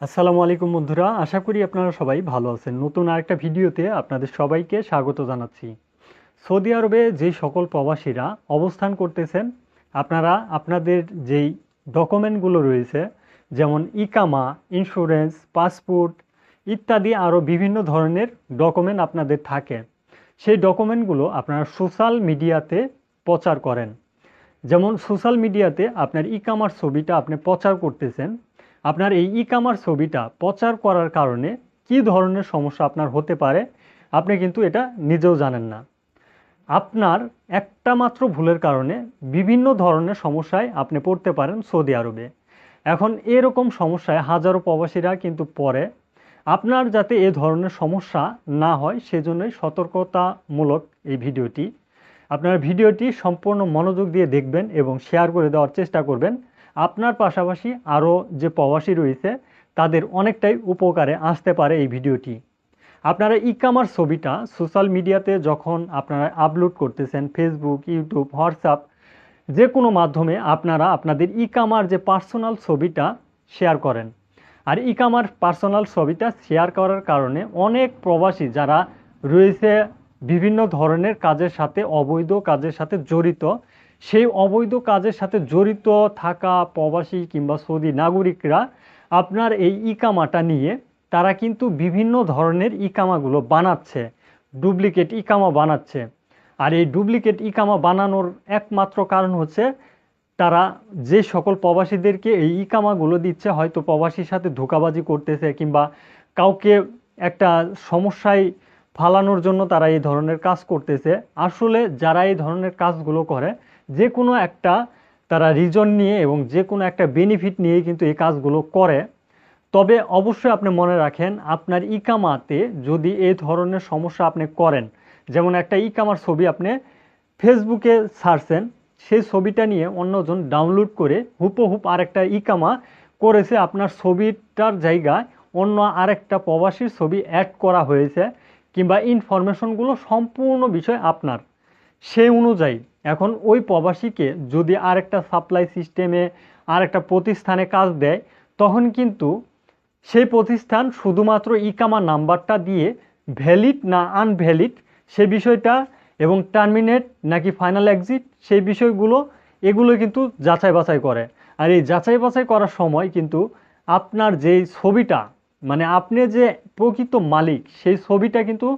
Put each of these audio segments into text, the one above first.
আসসালামু আলাইকুম বন্ধুরা, আশা করি আপনারা সবাই ভালো আছেন। নতুন আরেকটা ভিডিওতে আপনাদের সবাইকে স্বাগত জানাচ্ছি। সৌদি আরবে যেই সকল প্রবাসীরা অবস্থান করতেছেন, আপনারা আপনাদের যেই ডকুমেন্টগুলো রয়েছে, যেমন ইকামা ইন্স্যুরেন্স পাসপোর্ট ইত্যাদি আরও বিভিন্ন ধরনের ডকুমেন্ট আপনাদের থাকে। সেই ডকুমেন্টগুলো আপনারা সোশ্যাল মিডিয়াতে প্রচার করেন। যেমন সোশ্যাল মিডিয়াতে আপনার ই কামার ছবিটা আপনি প্রচার করতেছেন আপনার এই ই কামার ছবিটা প্রচার করার কারণে কি ধরনের সমস্যা আপনার হতে পারে, আপনি কিন্তু এটা নিজেও জানেন না। আপনার একটা মাত্র ভুলের কারণে বিভিন্ন ধরনের সমস্যায় আপনি পড়তে পারেন সৌদি আরবে। এখন এরকম সমস্যায় হাজারো প্রবাসীরা কিন্তু পড়ে। আপনার যাতে এ ধরনের সমস্যা না হয়, সেজন্যই সতর্কতামূলক এই ভিডিওটি। আপনারা ভিডিওটি সম্পূর্ণ মনোযোগ দিয়ে দেখবেন এবং শেয়ার করে দেওয়ার চেষ্টা করবেন। আপনার পাশাপাশি আরও যে প্রবাসী রয়েছে, তাদের অনেকটাই উপকারে আসতে পারে এই ভিডিওটি। আপনারা ই কামার ছবিটা সোশ্যাল মিডিয়াতে যখন আপনারা আপলোড করতেছেন ফেসবুক ইউটিউব হোয়াটসঅ্যাপ যে কোনো মাধ্যমে আপনারা আপনাদের ই কামার যে পার্সোনাল ছবিটা শেয়ার করেন। আর ই কামার পার্সোনাল ছবিটা শেয়ার করার কারণে অনেক প্রবাসী যারা রয়েছে বিভিন্ন ধরনের কাজের সাথে, অবৈধ কাজের সাথে জড়িত সেই অবৈধ কাজের সাথে জড়িত থাকা প্রবাসী কিংবা সৌদি নাগরিকরা আপনার এই ইকামাটা নিয়ে তারা কিন্তু বিভিন্ন ধরনের ইকামাগুলো বানাচ্ছে, ডুপ্লিকেট ইকামা বানাচ্ছে। আর এই ডুপ্লিকেট ইকামা বানানোর একমাত্র কারণ হচ্ছে তারা যে সকল প্রবাসীদেরকে এই ইকামাগুলো দিচ্ছে, হয়তো প্রবাসীর সাথে ধোকাবাজি করতেছে কিংবা কাউকে একটা সমস্যায় ফালানোর জন্য তারা এই ধরনের কাজ করতেছে। আসলে যারা এই ধরনের কাজগুলো করে যে কোনো একটা তারা রিজন নিয়ে এবং যে কোনো একটা বেনিফিট নিয়ে কিন্তু এই কাজগুলো করে। তবে অবশ্যই আপনি মনে রাখেন, আপনার ইকামাতে যদি এই ধরনের সমস্যা আপনি করেন, যেমন একটা ইকামার ছবি আপনি ফেসবুকে ছাড়ছেন সেই ছবিটা নিয়ে অন্যজন ডাউনলোড করে হুপহুপ আরেকটা ইকামা করেছে। আপনার ছবিটার জায়গায় অন্য আরেকটা প্রবাসীর ছবি অ্যাড করা হয়েছে কিংবা ইনফরমেশনগুলো সম্পূর্ণ বিষয় আপনার। সেই অনুযায়ী এখন ওই প্রবাসীকে যদি আরেকটা সাপ্লাই সিস্টেমে আরেকটা প্রতিষ্ঠানে কাজ দেয়, তখন কিন্তু সেই প্রতিষ্ঠান শুধুমাত্র ইকামা নাম্বারটা দিয়ে ভ্যালিড না আনভ্যালিড সে বিষয়টা এবং টার্মিনেট নাকি ফাইনাল এক্সিট সেই বিষয়গুলো, এগুলো কিন্তু যাচাই বাছাই করে। আর এই যাচাই বাছাই করার সময় কিন্তু আপনার যেই ছবিটা মানে আপনি যে প্রকৃত মালিক, সেই ছবিটা কিন্তু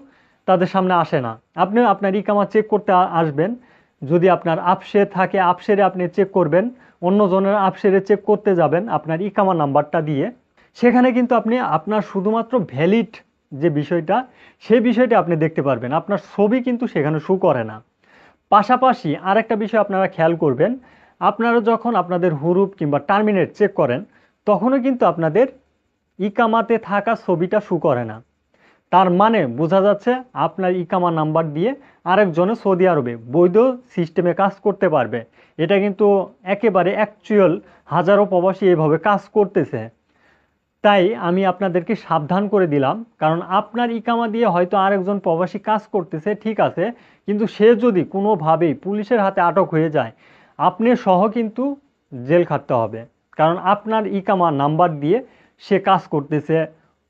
তাদের সামনে আসে না। আপনি আপনার ইকামা চেক করতে আসবেন। যদি আপনার আপসে থাকে, আপসেরে আপনি চেক করবেন। অন্যজনের আপসেরে চেক করতে যাবেন আপনার ইকামা নাম্বারটা দিয়ে। সেখানে কিন্তু আপনি আপনার শুধুমাত্র ভ্যালিড যে বিষয়টা সেই বিষয়টা আপনি দেখতে পারবেন। আপনার ছবি কিন্তু সেখানে শু করে না। পাশাপাশি আরেকটা বিষয় আপনারা খেয়াল করবেন, আপনারা যখন আপনাদের হুরুপ কিংবা টার্মিনেট চেক করেন, তখনও কিন্তু আপনাদের ইকামাতে থাকা ছবিটা শু করে না। তার মানে বোঝা যাচ্ছে আপনার ইকামা নাম্বার দিয়ে আরেকজনে সৌদি আরবে বৈধ সিস্টেমে কাজ করতে পারবে। এটা কিন্তু একেবারে অ্যাকচুয়াল হাজারো প্রবাসী এভাবে কাজ করতেছে। তাই আমি আপনাদেরকে সাবধান করে দিলাম, কারণ আপনার ইকামা দিয়ে হয়তো আরেকজন প্রবাসী কাজ করতেছে, ঠিক আছে, কিন্তু সে যদি কোনোভাবেই পুলিশের হাতে আটক হয়ে যায়, আপনি সহ কিন্তু জেল খাটতে হবে। কারণ আপনার ইকামা নাম্বার দিয়ে সে কাজ করতেছে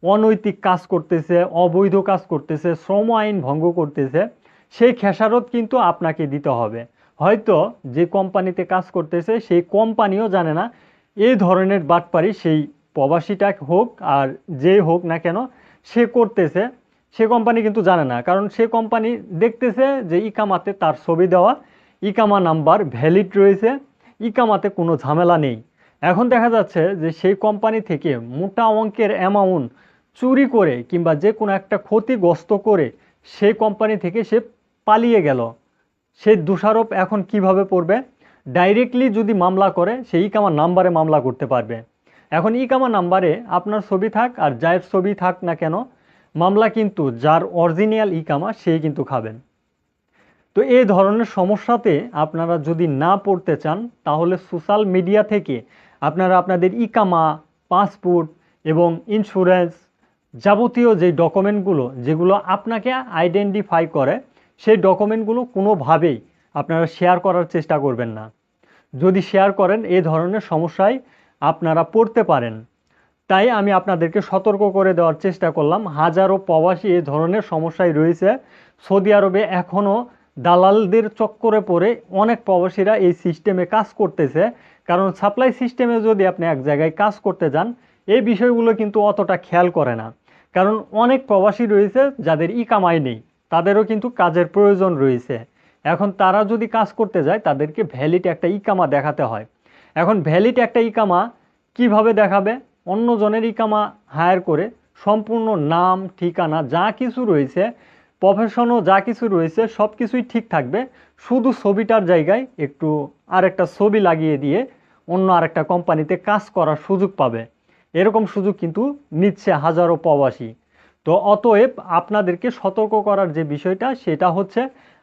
অনৈতিক কাজ করতেছে, অবৈধ কাজ করতেছে, শ্রম আইন ভঙ্গ করতেছে, সেই খেসারত কিন্তু আপনাকে দিতে হবে। হয়তো যে কোম্পানিতে কাজ করতেছে, সেই কোম্পানিও জানে না এই ধরনের বাটপারি সেই প্রবাসীটা হোক আর যে হোক না কেন, সে করতেছে, সে কোম্পানি কিন্তু জানে না। কারণ সে কোম্পানি দেখতেছে যে ইকামাতে তার ছবি দেওয়া, ইকামা নাম্বার ভ্যালিড রয়েছে, ইকামাতে কোনো ঝামেলা নেই। এখন দেখা যাচ্ছে যে সেই কোম্পানি থেকে মোটা অঙ্কের অ্যামাউন্ট চুরি করে কিংবা যে কোনো একটা ক্ষতিগ্রস্ত করে সেই কোম্পানি থেকে সে পালিয়ে গেল। সেই দোষারোপ এখন কীভাবে পড়বে? ডাইরেক্টলি যদি মামলা করে সেই ইকামা নাম্বারে মামলা করতে পারবে। এখন ইকামা নাম্বারে আপনার ছবি থাক আর যার ছবি থাক না কেন, মামলা কিন্তু যার অরিজিনাল ইকামা সেই কিন্তু খাবেন। তো এই ধরনের সমস্যাতে আপনারা যদি না পড়তে চান, তাহলে সোশ্যাল মিডিয়া থেকে আপনারা আপনাদের ইকামা পাসপোর্ট এবং ইন্স্যুরেন্স যাবতীয় যে ডকুমেন্টগুলো যেগুলো আপনাকে আইডেন্টিফাই করে, সেই ডকুমেন্টগুলো কোনোভাবেই আপনারা শেয়ার করার চেষ্টা করবেন না। যদি শেয়ার করেন এই ধরনের সমস্যায় আপনারা পড়তে পারেন। তাই আমি আপনাদেরকে সতর্ক করে দেওয়ার চেষ্টা করলাম। হাজারো প্রবাসী এই ধরনের সমস্যায় রয়েছে। সৌদি আরবে এখনও দালালদের চক্করে পড়ে অনেক প্রবাসীরা এই সিস্টেমে কাজ করতেছে। কারণ সাপ্লাই সিস্টেমে যদি আপনি এক জায়গায় কাজ করতে যান, এই বিষয়গুলো কিন্তু অতটা খেয়াল করে না। কারণ অনেক প্রবাসী রয়েছে যাদের ই কামাই নেই, তাদেরও কিন্তু কাজের প্রয়োজন রয়েছে। এখন তারা যদি কাজ করতে যায়, তাদেরকে ভ্যালিড একটা ইকামা দেখাতে হয়। এখন ভ্যালিড একটা ইকামা কীভাবে দেখাবে? অন্যজনের ইকামা হায়ার করে সম্পূর্ণ নাম, ঠিকানা, যা কিছু রয়েছে প্রফেশনও যা কিছু রয়েছে সব কিছুই ঠিক থাকবে। শুধু ছবিটার জায়গায় একটু আরেকটা ছবি লাগিয়ে দিয়ে অন্য আরেকটা কোম্পানিতে কাজ করার সুযোগ পাবে। এরকম সুযোগ কিন্তু নিচ্ছে হাজারো প্রবাসী। তো অতএব আপনাদেরকে সতর্ক করার যে বিষয়টা, সেটা হচ্ছে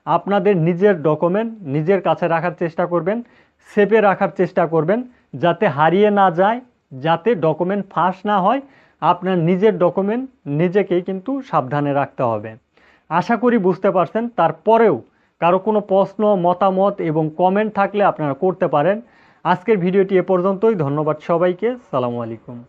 আপনাদের নিজের ডকুমেন্ট নিজের কাছে রাখার চেষ্টা করবেন সেপে রাখার চেষ্টা করবেন, যাতে হারিয়ে না যায়, যাতে ডকুমেন্ট ফাঁস না হয়, আপনার নিজের ডকুমেন্ট নিজেকেই কিন্তু সাবধানে রাখতে হবে। আশা করি বুঝতে পারছেন, তারপরেও কারও কোনো প্রশ্ন, মতামত এবং কমেন্ট থাকলে আপনারা করতে পারেন। আজকের ভিডিওটি এ পর্যন্তই, ধন্যবাদ সবাইকে, সালামু আলাইকুম।